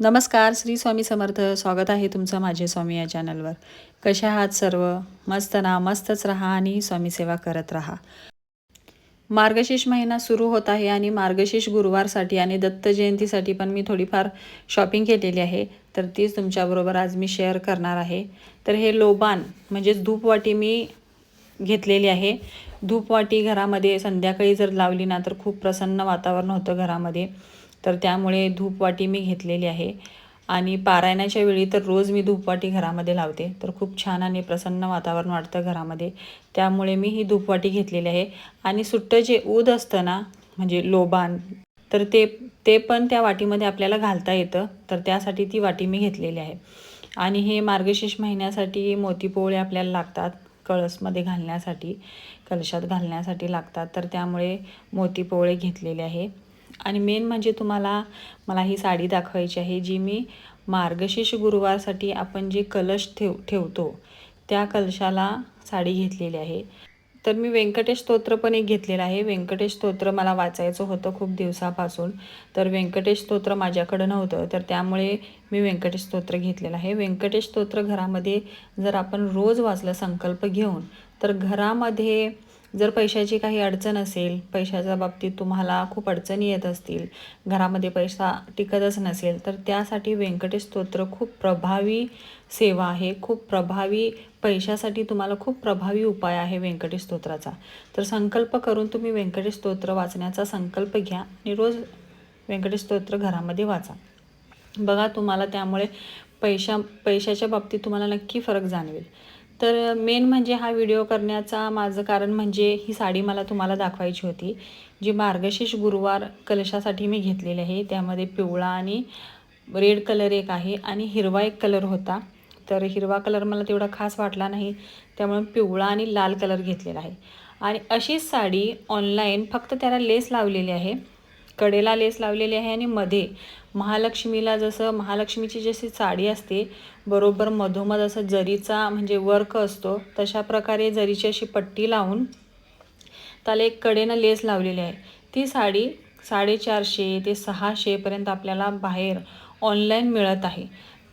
नमस्कार श्री स्वामी समर्थ. स्वागत आहे तुमचं माझे स्वामी या चॅनलवर कशा आहात सर्व? मस्त ना? मस्तच राहा आणि स्वामी सेवा करत राहा. मार्गशीर्ष महिना सुरू होत आहे आणि मार्गशीर्ष गुरुवारसाठी आणि दत्त जयंतीसाठी पण मी थोडीफार शॉपिंग केलेली आहे. तर तीच तुमच्याबरोबर आज मी शेअर करणार आहे. तर हे लोबान म्हणजेच धूपवाटी मी घेतलेली आहे. धूपवाटी घरामध्ये संध्याकाळी जर लावली ना तर खूप प्रसन्न वातावरण होतं घरामध्ये. तर त्यामुळे धूपवाटी मी घेतलेली आहे. आणि पारायणाच्या वेळी तर रोज मी धूपवाटी घरामध्ये लावते. तर खूप छान आणि प्रसन्न वातावरण वाटतं घरामध्ये. त्यामुळे मी ही धूपवाटी घेतलेली आहे. आणि सुट्टं जे ऊद असतं ना म्हणजे लोबान तर ते ते पण त्या वाटीमध्ये आपल्याला घालता येतं. तर त्यासाठी ती वाटी मी घेतलेली आहे. आणि हे मार्गशीर्ष महिन्यासाठी मोतीपोळे आपल्याला लागतात कळसमध्ये घालण्यासाठी कलशात घालण्यासाठी लागतात. तर त्यामुळे मोतीपोळे घेतलेले आहे. आणि मेन म्हणजे तुम्हाला मला ही साडी दाखवायची आहे जी मी मार्गशीर्ष गुरुवारसाठी आपण जे कलश ठेव ठेवतो त्या कलशाला साडी घेतलेली आहे. तर मी व्यंकटेश स्तोत्र पण एक घेतलेलं आहे. व्यंकटेश स्तोत्र मला वाचायचं होतं खूप दिवसापासून. तर व्यंकटेश स्तोत्र माझ्याकडं नव्हतं तर त्यामुळे मी व्यंकटेश स्तोत्र घेतलेलं आहे. व्यंकटेश स्तोत्र घरामध्ये जर आपण रोज वाचलं संकल्प घेऊन तर घरामध्ये जर पैशाची काही अडचण असेल पैशाच्या बाबतीत तुम्हाला खूप अडचणी येत असतील घरामध्ये पैसा टिकतच नसेल तर त्यासाठी व्यंकटेश स्तोत्र खूप प्रभावी सेवा आहे. खूप प्रभावी पैशासाठी तुम्हाला खूप प्रभावी उपाय आहे व्यंकटेश स्तोत्राचा. तर संकल्प करून तुम्ही व्यंकटेश स्तोत्र वाचण्याचा संकल्प घ्या आणि रोज व्यंकटेश स्तोत्र घरामध्ये वाचा. बघा तुम्हाला त्यामुळे पैशा पैशाच्या बाबतीत तुम्हाला नक्की फरक जाणवेल. तर मेन म्हणजे हा व्हिडिओ करण्याचा माझं कारण म्हणजे ही साडी मला तुम्हाला दाखवायची होती जी मार्गशीर्ष गुरुवार कलशासाठी मी घेतलेली आहे. त्यामध्ये पिवळा आणि रेड कलर एक आहे आणि हिरवा एक कलर होता. तर हिरवा कलर मला तेवढा खास वाटला नाही त्यामुळे पिवळा आणि लाल कलर घेतलेला आहे. आणि अशीच साडी ऑनलाईन फक्त त्याला लेस लावलेली आहे. कडेला लेस लावलेली आहे आणि मध्ये महालक्ष्मीला जसं महालक्ष्मीची जशी साडी असते बरोबर मधोमध असं जरीचा म्हणजे वर्क असतो तशा प्रकारे जरीची अशी पट्टी लावून त्याला एक कडेनं लेस लावलेली आहे. ती साडी साडेचारशे ते सहाशेपर्यंत आपल्याला बाहेर ऑनलाईन मिळत आहे.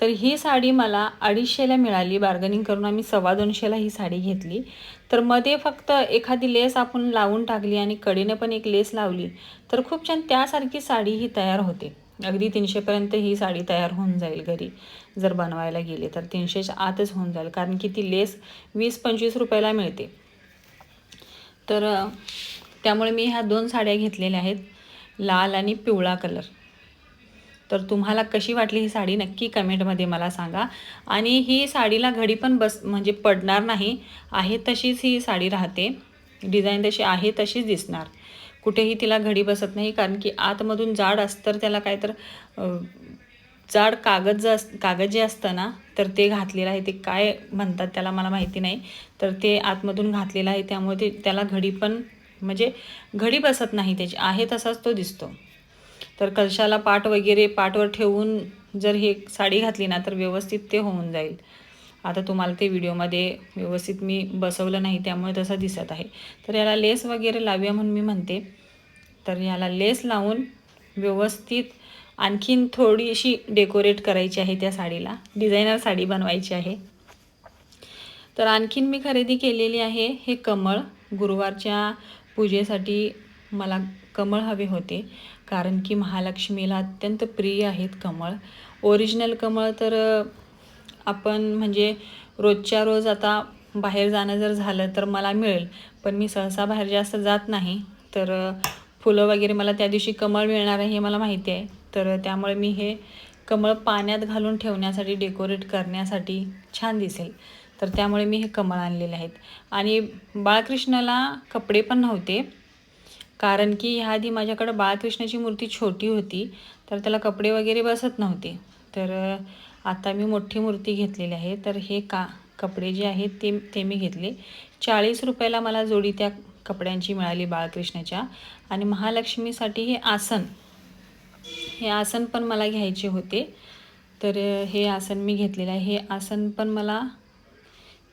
तर ही साडी मला अडीचशेला मिळाली. बार्गनिंग करून आम्ही सव्वा दोनशेला ही साडी घेतली. तर मध्ये फक्त एखादी लेस आपण लावून टाकली आणि कडीनं पण एक लेस लावली तर खूप छान त्यासारखी साडी ही तयार होते. अगदी तीनशेपर्यंत ही साडी तयार होऊन जाईल घरी. जर बनवायला गेली तर तीनशेच्या आतच होऊन जाईल कारण की ती लेस वीस पंचवीस रुपयाला मिळते. तर त्यामुळे मी ह्या दोन साड्या घेतलेल्या आहेत. लाल आणि पिवळा कलर. तर तुम्हाला कशी वाटली ही साडी नक्की कमेंटमध्ये मला सांगा. आणि ही साडीला घडी पण बस म्हणजे पडणार नाही आहे तशीच ही साडी राहते. डिझाईन तशी आहे तशीच दिसणार. कुठेही तिला घडी बसत नाही कारण की आतमधून जाड अस्तर त्याला काय तर जाड कागद जे अस कागद जे असतं ना तर ते घातलेलं आहे. ते काय म्हणतात त्याला मला माहिती नाही. तर ते आतमधून घातलेलं आहे. त्यामुळे ते त्याला घडी पण म्हणजे घडी बसत नाही. त्याची आहे तसाच तो दिसतो. तर कलशाला पाट वगैरे पाटवर ठेवून जर हे साडी घातली ना तर व्यवस्थित ते होऊन जाईल. आता तुम्हाला ते व्हिडिओमध्ये व्यवस्थित मी बसवलं नाही त्यामुळे तसं दिसत आहे. तर याला लेस वगैरे लावूया म्हणून मी म्हणते. तर याला लेस लावून व्यवस्थित आणखीन थोडीशी डेकोरेट करायची आहे त्या साडीला. डिझायनर साडी बनवायची आहे. तर आणखीन मी खरेदी केलेली आहे हे कमळ गुरुवारच्या पूजेसाठी मला कमळ हवे होते. कारण की महालक्ष्मीला अत्यंत प्रिय आहेत कमळ. ओरिजिनल कमळ तर आपण म्हणजे रोजच्या रोज आता बाहेर जाणं जर झालं तर मला मिळेल. पण मी सहसा बाहेर जास्त जात नाही. तर फुलं वगैरे मला त्या दिवशी कमळ मिळणार आहे हे मला माहिती आहे. तर त्यामुळे मी हे कमळ पाण्यात घालून ठेवण्यासाठी डेकोरेट करण्यासाठी छान दिसेल. तर त्यामुळे मी हे कमळ आणलेले आहेत. आणि बाळकृष्णाला कपडे पण नव्हते. कारण की ह्याआधी माझ्याकडं बाळकृष्णाची मूर्ती छोटी होती तर त्याला कपडे वगैरे बसत नव्हते. तर आता मी मोठी मूर्ती घेतलेली आहे. तर हे का कपडे जे आहेत ते ते मी घेतले. चाळीस रुपयाला मला जोडी त्या कपड्यांची मिळाली बाळकृष्णाच्या. आणि महालक्ष्मीसाठी हे आसन हे आसन पण मला घ्यायचे होते. तर हे आसन मी घेतलेलं आहे. हे आसन पण मला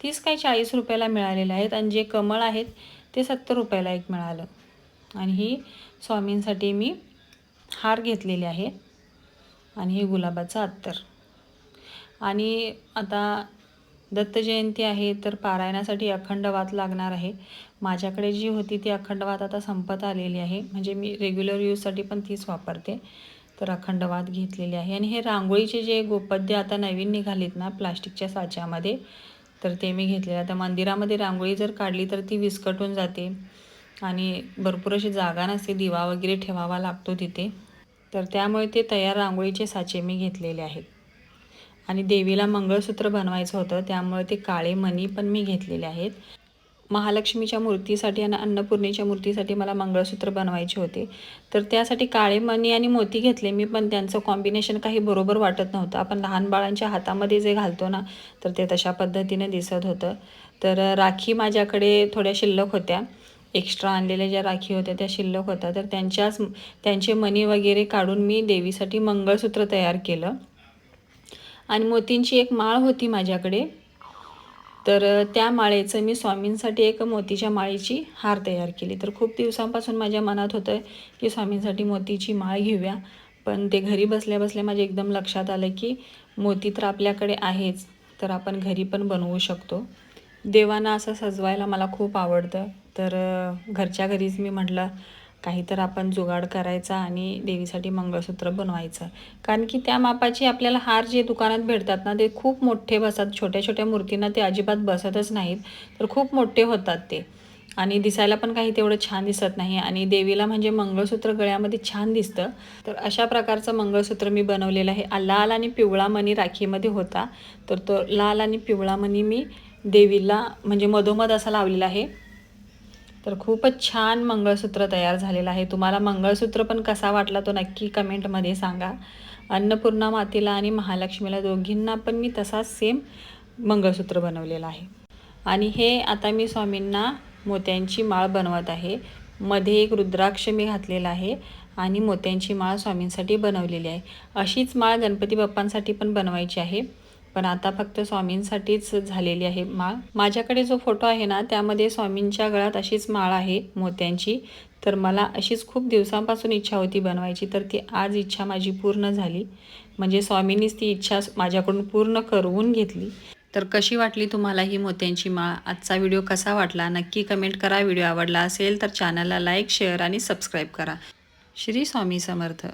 तीस काही चाळीस रुपयाला मिळालेले आहेत. आणि जे कमळ आहेत ते सत्तर रुपयाला एक मिळालं. आणि ही स्वामींसाठी मी हार घेतलेले आहे. आणि हे गुलाबाचं अत्तर. आणि आता दत्त जयंती आहे तर पारायणासाठी अखंड वात लागणार आहे. माझ्याकडे जी होती ती अखंड वात आता संपत आलेली आहे. म्हणजे मी रेग्युलर यूजसाठी पण तीच वापरते. तर अखंड वात घेतलेली आहे. आणि हे रांगोळीचे जे गोपद्य आता नवीन निघालीत ना प्लास्टिकच्या साच्यामध्ये तर ते मी घेतलेलं. आता मंदिरामध्ये रांगोळी जर काढली तर ती विस्कटून जाते. आणि भरपूर अशी जागा नसते दिवा वगैरे ठेवावा लागतो तिथे. तर त्यामुळे ते तयार रांगोळीचे साचे मी घेतलेले आहेत. आणि देवीला मंगळसूत्र बनवायचं होतं त्यामुळे ते काळे मणी पण मी घेतलेले आहेत. महालक्ष्मीच्या मूर्तीसाठी आणि अन्नपूर्णेच्या मूर्तीसाठी मला मंगळसूत्र बनवायचे होते. तर त्यासाठी काळे मणी आणि मोती घेतले मी पण त्यांचं कॉम्बिनेशन काही बरोबर वाटत नव्हतं. आपण लहान बाळांच्या हातामध्ये जे घालतो ना तर ते तशा पद्धतीने दिसत होतं. तर राखी माझ्याकडे थोड्या शिल्लक होत्या. एक्स्ट्रा आणलेल्या ज्या राखी होत्या त्या शिल्लक होत्या. तर त्यांच्याच त्यांचे मणी वगैरे काढून मी देवीसाठी मंगळसूत्र तयार केलं. आणि मोतींची एक माळ होती माझ्याकडे. तर त्या माळेचं मी स्वामींसाठी एक मोतीच्या माळेची हार तयार केली. तर खूप दिवसांपासून माझ्या मनात होतं की स्वामींसाठी मोतीची माळ घेऊया. पण ते घरी बसल्या बसल्या माझ्या एकदम लक्षात आलं की मोती तर आपल्याकडे आहेच. तर आपण घरी पण बनवू शकतो. देवांना असं सजवायला मला खूप आवडतं. तर घरच्या घरीच मी म्हटलं काही तर आपण जुगाड करायचा आणि देवीसाठी मंगळसूत्र बनवायचं. कारण की त्या मापाची आपल्याला हार जे दुकानात भेटतात ना ते खूप मोठे बसतात. छोट्या छोट्या मूर्तींना ते अजिबात बसतच नाहीत तर खूप मोठे होतात ते. आणि दिसायला पण काही तेवढं छान दिसत नाही आणि देवीला म्हणजे मंगळसूत्र गळ्यामध्ये छान दिसतं. तर अशा प्रकारचं मंगळसूत्र मी बनवलेलं आहे. लाल आणि पिवळा मणी राखीमध्ये होता. तर तो लाल आणि पिवळा मणी मी देवीला म्हणजे मधोमध असा लावलेला आहे. तर खूपच छान मंगळसूत्र तयार झालेलं आहे. तुम्हाला मंगळसूत्र पण कसा वाटला तो नक्की कमेंटमध्ये सांगा. अन्नपूर्णा मातेला आणि महालक्ष्मीला दोघींना पण मी तसाच सेम मंगळसूत्र बनवलेलं आहे. आणि हे आता मी स्वामींना मोत्यांची माळ बनवत आहे. मध्ये एक रुद्राक्ष मी घातलेला आहे आणि मोत्यांची माळ स्वामींसाठी बनवलेली आहे. अशीच माळ गणपती बाप्पांसाठी पण बनवायची आहे. पण आता फक्त स्वामींसाठीच झालेली आहे माळ. माझ्याकडे जो फोटो आहे ना त्यामध्ये स्वामींच्या गळ्यात अशीच माळ आहे मोत्यांची. तर मला अशीच खूप दिवसांपासून इच्छा होती बनवायची तर ती आज इच्छा माझी पूर्ण झाली. म्हणजे स्वामींनीच ती इच्छा माझ्याकडून पूर्ण करवून घेतली. तर कशी वाटली तुम्हाला ही मोत्यांची माळ? आजचा व्हिडिओ कसा वाटला? नक्की कमेंट करा. व्हिडिओ आवडला असेल तर चॅनलला लाईक शेअर आणि सबस्क्राईब करा. श्री स्वामी समर्थ.